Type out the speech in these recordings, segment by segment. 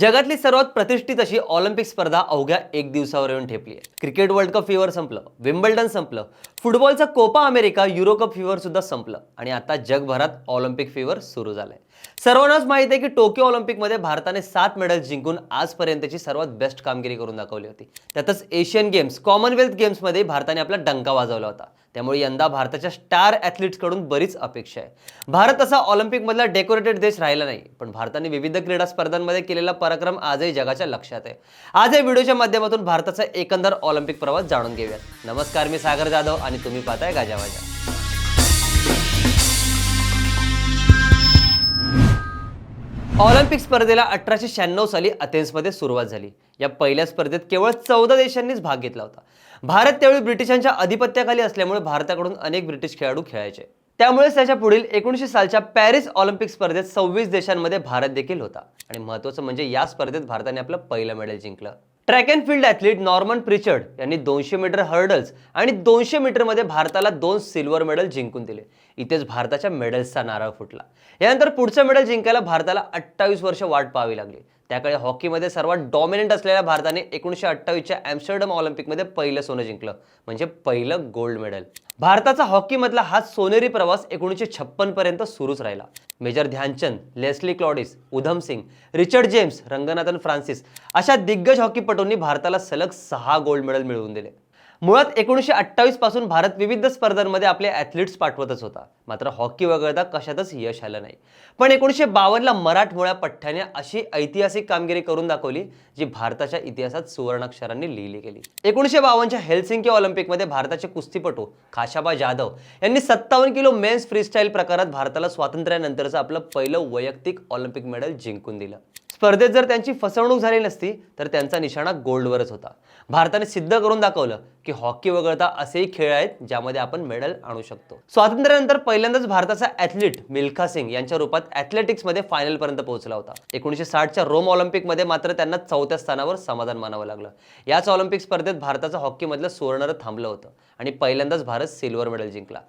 जगातली सर्वात प्रतिष्ठित अशी ऑलिम्पिक स्पर्धा अवघ्या एक दिवसावर येऊन ठेपली आहे. क्रिकेट वर्ल्ड कप फीवर संपलं विम्बल्डन संपलं फुटबॉलचा Copa America Euro cup fever सुद्धा संपलं आणि आता जगभरात ऑलिम्पिक फीवर सुरू झालंय. सर्वांनाच माहीत आहे की टोकियो ऑलिम्पिकमध्ये भारताने सात मेडल्स जिंकून आजपर्यंतची सर्वात बेस्ट कामगिरी करून दाखवली होती. त्यातच एशियन गेम्स कॉमनवेल्थ गेम्समध्ये भारताने आपला डंका वाजवला होता. त्यामुळे यंदा भारताच्या स्टार ॲथलीट्सकडून बरीच अपेक्षा आहे. भारत असा ऑलिम्पिकमधला डेकोरेटेड देश राहिला नाही पण भारताने विविध क्रीडा स्पर्धांमध्ये केलेला पराक्रम आजही जगाच्या लक्षात आहे. आज या व्हिडिओच्या माध्यमातून भारताचा एकंदर ऑलिम्पिक प्रवास जाणून घेऊयात. नमस्कार मी सागर जाधव आणि तुम्ही पाहताय गाजावाजा ऑलिम्पिक स्पर्धेला अठराशे शहाण्णव साली अथेन्समध्ये सुरुवात झाली. या पहिल्या स्पर्धेत केवळ चौदा देशांनीच भाग घेतला होता. भारत त्यावेळी ब्रिटिशांच्या अधिपत्याखाली असल्यामुळे भारताकडून अनेक ब्रिटिश खेळाडू खेळायचे. त्यामुळेच त्याच्या पुढील एकोणीसशे सालच्या पॅरिस ऑलिम्पिक स्पर्धेत सव्वीस देशांमध्ये भारत देखील होता. आणि महत्त्वाचं म्हणजे या स्पर्धेत भारताने आपलं पहिलं मेडल जिंकलं. Track and field athlete Norman Pritchard यांनी दोनशे मीटर हर्डल्स आणि दोनशे मीटरमध्ये भारताला दोन सिल्वर मेडल जिंकून दिले. इथेच भारताच्या मेडल्सचा नारळ फुटला. यानंतर पुढचं मेडल जिंकायला भारताला अठ्ठावीस वर्ष वाट पाहावी लागली. त्याकडे हॉकीमध्ये सर्वात डॉमिनंट असलेल्या भारताने एकोणीसशे अठ्ठावीसच्या ॲम्स्टरडम ऑलिम्पिकमध्ये पहिलं सोनं जिंकलं म्हणजे पहिलं गोल्ड मेडल भारताचा हॉकीमधला हा सोनेरी प्रवास एकोणीसशे छप्पनपर्यंत सुरूच राहिला. Major Dhyan Chand Leslie Claudius Udham Singh Richard James Ranganathan Francis अशा दिग्गज हॉकीपटूंनी भारताला सलग सहा गोल्ड मेडल मिळवून दिले. मुळात एकोणीसशे अठ्ठावीसपासून भारत विविध स्पर्धांमध्ये आपले ॲथलीट्स पाठवतच होता. मात्र हॉकी वगळता कशातच यश आलं नाही. पण एकोणीसशे बावन्नला मराठमोळ्या पठ्ठ्याने अशी ऐतिहासिक कामगिरी करून दाखवली जी भारताच्या इतिहासात सुवर्णाक्षरांनी लिहिली गेली. एकोणीसशे बावन्नच्या हेल्सिंकी ऑलिम्पिकमध्ये भारताचे कुस्तीपटू खाशाबा जाधव यांनी सत्तावन्न किलो मेन्स फ्रीस्टाईल प्रकारात भारताला स्वातंत्र्यानंतरचं आपलं पहिलं वैयक्तिक ऑलिम्पिक मेडल जिंकून दिलं. स्पर्धेत जर त्यांची फसवणूक झाली नसती तर त्यांचा निशाणा गोल्डवरच होता. भारताने सिद्ध करून दाखवलं की हॉकी वगळता असेही खेळ आहेत ज्यामध्ये आपण मेडल आणू शकतो. स्वातंत्र्यानंतर पहिल्यांदाच भारताचा ॲथलीट मिल्खा सिंग यांच्या रूपात ॲथलेटिक्समध्ये फायनलपर्यंत पोहोचला होता. एकोणीसशे साठच्या रोम ऑलिम्पिकमध्ये मात्र त्यांना चौथ्या स्थानावर समाधान मानावं लागलं. याच ऑलिम्पिक स्पर्धेत भारताचं हॉकीमधलं सुवर्णर थांबलं होतं आणि पहिल्यांदाच भारत सिल्वर मेडल जिंकला.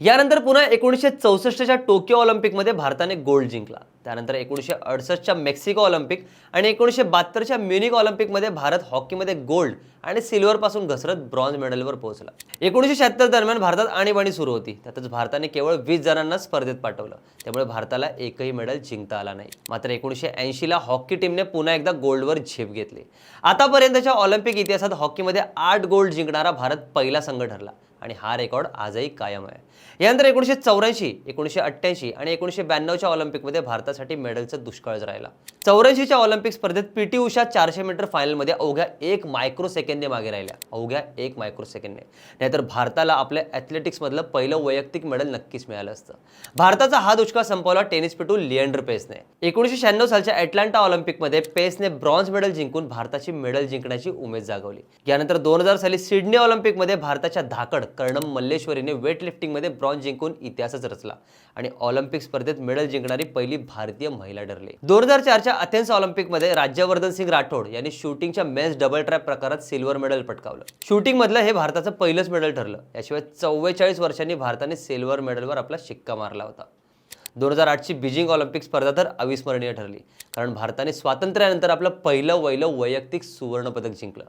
यानंतर पुन्हा एकोणीसशे चौसष्टच्या टोकियो ऑलिम्पिकमध्ये भारताने गोल्ड जिंकला. त्यानंतर एकोणीसशे अडसष्टच्या मेक्सिको ऑलिम्पिक आणि एकोणीसशे बहात्तरच्या म्युनिक ऑलिम्पिकमध्ये भारत हॉकीमध्ये गोल्ड आणि सिल्वरपासून घसरत ब्रॉन्झ मेडलवर पोहोचला. एकोणीसशे शहात्तर दरम्यान भारतात आणीबाणी सुरू होती. त्यातच भारताने केवळ वीस जणांना स्पर्धेत पाठवलं. त्यामुळे भारताला एकही मेडल जिंकता आला नाही. मात्र एकोणीसशे ऐंशीला हॉकी टीमने पुन्हा एकदा गोल्डवर झेप घेतली. आतापर्यंतच्या ऑलिम्पिक इतिहासात हॉकीमध्ये आठ गोल्ड जिंकणारा भारत पहिला संघ ठरला आणि हा रेकॉर्ड आजही कायम आहे. यानंतर एकोणीसशे चौऱ्याऐंशी एकोणीसशे अठ्ठ्याऐंशी आणि एकोणीसशे ब्याण्णवच्या ऑलिम्पिकमध्ये भारतात भारतासाठी मेडलचा दुष्काळच राहिला. चौऱ्याऐंशीच्या ऑलिम्पिक स्पर्धेत पी टी उषा चारशे मीटर फायनलमध्ये अवघ्या एक मायक्रो सेकंदने मागे राहिल्या. अवघ्या एक मायक्रो सेकंदने नाहीतर भारताला आपल्या ॲथलेटिक्समधलं पहिलं वैयक्तिक मेडल नक्कीच मिळालं असतं. भारताचा हा दुष्काळ संपवला टेनिसपटू लिएंडर पेसने. एकोणीसशे शहाण्णव सालच्या अटलांटा ऑलिम्पिकमध्ये पेसने ब्रॉन्झ मेडल जिंकून भारताची मेडल जिंकण्याची उमेद जागवली. यानंतर दोन हजार साली सिडनी ऑलिम्पिकमध्ये भारताच्या धाकड कर्णम मल्लेश्वरीने वेट लिफ्टिंगमध्ये ब्रॉन्झ जिंकून इतिहासच रचला. आणि ऑलिम्पिक स्पर्धेत मेडल जिंकणारी पहिली भारतीय भारतीय महिला ठरली. दोन हजार चारच्या अथेन्स ऑलिम्पिकमध्ये राज्यवर्धन सिंग राठोड यांनी शूटिंगच्या मेन्स डबल ट्रॅप प्रकारात सिल्वर मेडल पटकावलं. शूटिंग मधलं हे भारताचं पहिलंच मेडल ठरलं. याशिवाय चव्वेचाळीस वर्षांनी भारताने सिल्वर मेडलवर आपला शिक्का मारला होता. दोन हजार आठची बीजिंग ऑलिम्पिक स्पर्धा तर अविस्मरणीय ठरली. कारण भारताने स्वातंत्र्यानंतर आपलं पहिलं वैलं वैयक्तिक सुवर्णपदक जिंकलं.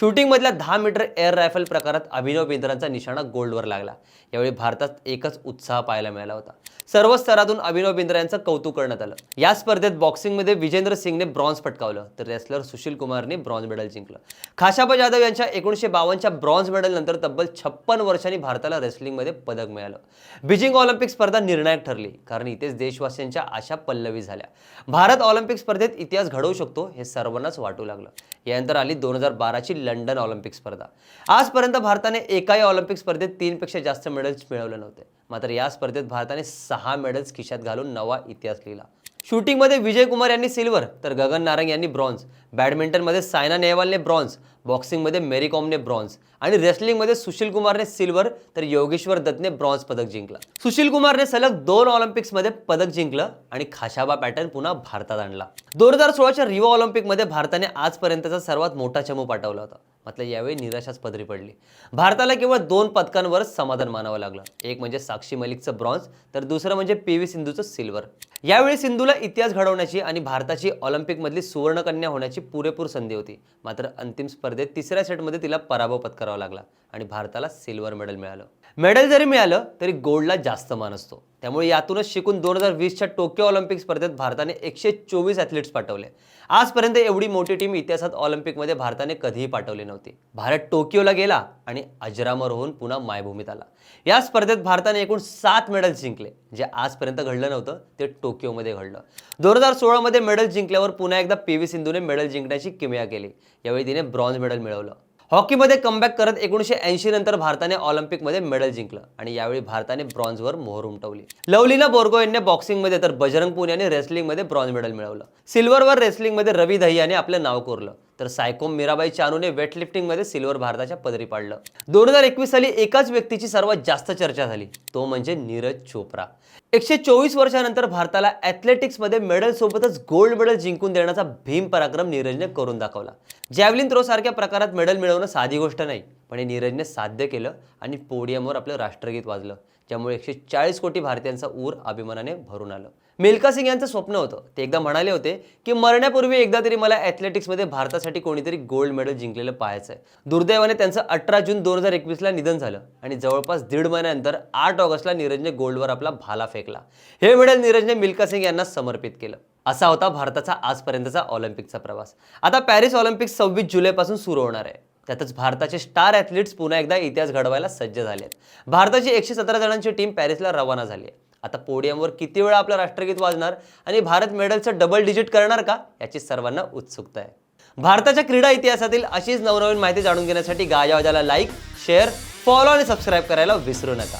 शूटिंगमधल्या दहा मीटर एअर रायफल प्रकारात अभिनव बिंद्रांचा निशाणा गोल्डवर लागला. यावेळी भारतात एकच उत्साह पाहायला मिळाला होता. सर्व स्तरातून अभिनव बिंद्रा यांचं कौतुक करण्यात आलं. या स्पर्धेत बॉक्सिंगमध्ये विजेंद्र सिंगने ब्रॉन्झ पटकावलं. तर रेसलर सुशील कुमारने ब्रॉन्झ मेडल जिंकलं. खाशाबा जाधव यांच्या एकोणीसशे बावनच्या ब्रॉन्झ मेडल नंतर तब्बल छप्पन वर्षांनी भारताला रेसलिंगमध्ये पदक मिळालं. बीजिंग ऑलिम्पिक स्पर्धा निर्णायक ठरली. कारण इथेच देशवासियांच्या आशा पल्लवी झाल्या. भारत ऑलिम्पिक स्पर्धेत इतिहास घडवू शकतो हे सर्वांनाच वाटू लागलं. यानंतर आली दोन हजार बाराची लंडन ऑलिम्पिक स्पर्धा. आजपर्यंत भारताने एकाही ऑलिम्पिक स्पर्धेत तीनपेक्षा जास्त मेडल्स मिळवले नव्हते. मात्र या स्पर्धेत भारताने सहा मेडल्स खिशात घालून नवा इतिहास लिहिला. शूटिंगमध्ये विजय कुमार यांनी सिल्वर तर गगन नारंग यांनी ब्रॉन्झ. बॅडमिंटनमध्ये सायना नेहवालने ब्रॉन्झ. बॉक्सिंगमध्ये मेरी कॉमने ब्रॉन्झ आणि रेसलिंगमध्ये सुशील कुमारने सिल्वर तर योगेश्वर दत्तने ब्रॉन्झ पदक जिंकला. सुशील कुमारने सलग दोन ऑलिम्पिक्समध्ये पदक जिंकलं आणि खाशाबा पॅटर्न पुन्हा भारतात आणला. दोन हजार सोळाच्या रिओ ऑलिम्पिकमध्ये भारताने आजपर्यंतचा सर्वात मोठा चमू पाठवला होता. मात्र यावेळी निराशाच पदरी पडली. भारताला केवळ दोन पदकांवरच समाधान मानावं लागलं. एक म्हणजे साक्षी मलिकचं ब्रॉन्झ तर दुसरं म्हणजे पी व्ही सिंधूचं सिल्वर. यावेळी सिंधूला इतिहास घडवण्याची आणि भारताची ऑलिम्पिकमधली सुवर्णकन्या होण्याची पुरेपूर संधी होती. मात्र अंतिम स्पर्धेत तिसऱ्या सेटमध्ये तिला पराभव पत्करावा लागला आणि भारताला सिल्वर मेडल मिळालं. मेडल जरी मिळालं तरी गोल्डला जास्त मान असतो. त्यामुळे यातूनच शिकून दोन हजार वीसच्या टोकियो ऑलिम्पिक स्पर्धेत भारताने एकशे चोवीस ॲथलीट्स पाठवले. आजपर्यंत एवढी मोठी टीम इतिहासात ऑलिम्पिकमध्ये भारताने कधीही पाठवली नव्हती. भारत टोकियोला गेला आणि अजरामर होऊन पुन्हा मायभूमीत आला. या स्पर्धेत भारताने एकूण सात मेडल्स जिंकले. जे आजपर्यंत घडलं नव्हतं ते टोकियोमध्ये घडलं. दोन हजार सोळामध्ये मेडल जिंकल्यावर पुन्हा एकदा पी व्ही सिंधूने मेडल जिंकण्याची किमया केली. यावेळी तिने ब्रॉन्झ मेडल मिळवलं. हॉकीमध्ये कमबॅक करत एकोणीशे ऐंशी नंतर भारताने ऑलिम्पिकमध्ये मेडल जिंकलं आणि यावेळी भारताने ब्रॉन्झवर मोहर उमटवली. लवलीना यांनी बॉक्सिंगमध्ये तर बजरंग पुनियाने रेसलिंगमध्ये ब्रॉन्झ मेडल मिळवलं. सिल्वरवर रेसलिंगमध्ये रवी दहियाने आपलं नाव कोरलं. तर सायकोम मीराबाई चानूने वेटलिफ्टिंगमध्ये सिल्वर भारताच्या पदरी पाडलं. दोन हजार एकवीस साली एकाच व्यक्तीची सर्वात जास्त चर्चा झाली. तो म्हणजे नीरज चोप्रा. एकशे चोवीस वर्षानंतर भारताला ॲथलेटिक्समध्ये मेडलसोबतच गोल्ड मेडल जिंकून देण्याचा भीम पराक्रम नीरजने करून दाखवला. जॅव्हलिन थ्रो सारख्या प्रकारात मेडल मिळवणं साधी गोष्ट नाही. पण हे नीरजने साध्य केलं आणि पोडियमवर आपलं राष्ट्रगीत वाजलं ज्यामुळे एकशे चाळीस कोटी भारतीयांचा ऊर अभिमानाने भरून आलं. मिल्का सिंग यांचं स्वप्न होतं. ते एकदा म्हणाले होते की मरण्यापूर्वी एकदा तरी मला ॲथलेटिक्समध्ये भारतासाठी कोणीतरी गोल्ड मेडल जिंकलेलं पाहायचं आहे दुर्दैवाने त्यांचं अठरा जून दोन हजार एकवीसला निधन झालं आणि जवळपास दीड महिन्यानंतर आठ ऑगस्टला नीरजने गोल्डवर आपला भाला फेकला. हे मेडल नीरजने मिल्का सिंग यांना समर्पित केलं. असा होता भारताचा आजपर्यंतचा ऑलिम्पिकचा प्रवास. आता पॅरिस ऑलिम्पिक सव्वीस जुलैपासून सुरू होणार आहे. त्यातच भारताचे स्टार ॲथलीट्स पुन्हा एकदा इतिहास घडवायला सज्ज झाले आहेत भारताची एकशे सतरा जणांची टीम पॅरिसला रवाना झाली आहे. आता पोडियमवर किती वेळा आपलं राष्ट्रगीत वाजणार आणि भारत मेडलचं डबल डिजिट करणार का याची सर्वांना उत्सुकता आहे. भारताच्या क्रीडा इतिहासातील अशीच नवनवीन माहिती जाणून घेण्यासाठी गाजावाजाला लाईक शेअर फॉलो आणि सबस्क्राईब करायला विसरू नका.